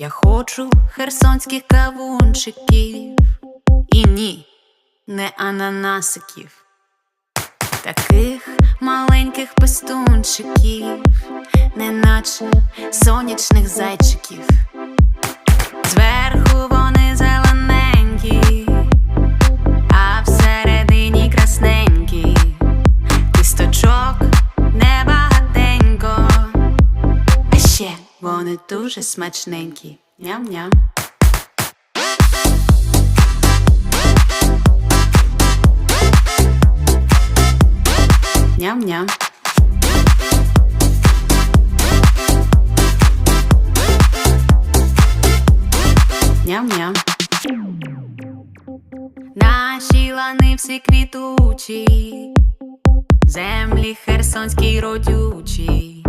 Я хочу херсонських кавунчиків. І ні, не ананасиків. Таких маленьких пестунчиків, неначе сонячних зайчиків. Вони дуже смачненькі. Ням-ням. Ням-ням. Ням-ням. Наші лани всі квітучі, землі херсонські родючі,